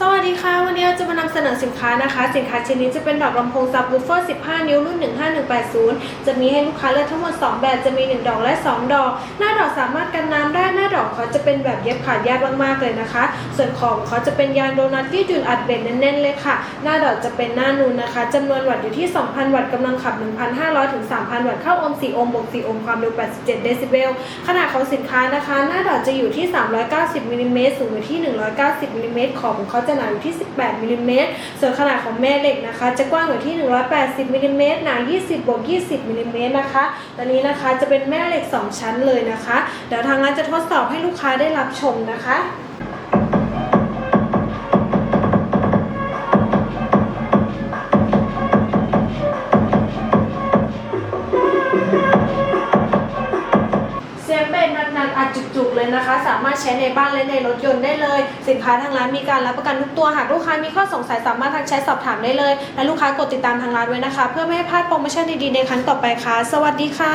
สวัสดีค่ะ วันนี้จะมานำเสนอสินค้านะคะ สินค้าชิ้นนี้จะเป็นดอกลำโพงซับวูฟเฟอร์ 15 นิ้วรุ่น 15180 จะมีให้ลูกค้าเลือกทั้งหมด 2 แบบ จะมี 1 ดอกและ 2 ดอก หน้าดอกสามารถกันน้ำได้ หน้าดอกเขาจะเป็นแบบเย็บขาดยากมากๆเลยนะคะ ส่วนขอบเขาจะเป็นยางโดนัทยืดหยุ่นอัดเบ็ดแน่นๆเลยค่ะ หน้าดอกจะเป็นหน้านูนนะคะจำนวนวัตต์อยู่ที่ 2,000 วัตต์กำลังขับ 1,500ถึง3,000 วัตต์เข้าโอห์ม4โอห์มบวก4โอห์มความเร็ว 87 เดซิเบล ขนาดของสินค้านะคะ หน้าดอกจะอยู่ที่ 390มิลลิเมตรสูงอยู่ที่ 190มิลลิเมตรขอบของเขาจะหนาอยู่ที่ 18มิลลิเมตรส่วนขนาดของแม่เหล็กนะคะ จะกว้างอยู่ที่ 180มิลลิเมตรหนา 20บวก20มิลลิเมตรนะคะตอนนี้นะคะจะเป็นแม่เหล็ก 2 ชั้นเลยนะคะ เดี๋ยวทางร้านจะทดสอบให้ลูกค้าได้รับชมนะคะ อัดจุกๆเลยนะคะ สามารถใช้ในบ้านและในรถยนต์ได้เลย สินค้าทางร้านมีการรับประกันทุกตัวหากลูกค้ามีข้อสงสัยสามารถทักแชทสอบถามได้เลย และลูกค้ากดติดตามทางร้านไว้นะคะ เพื่อไม่ให้พลาดโปรโมชั่นดีๆในครั้งต่อไปค่ะ สวัสดีค่ะ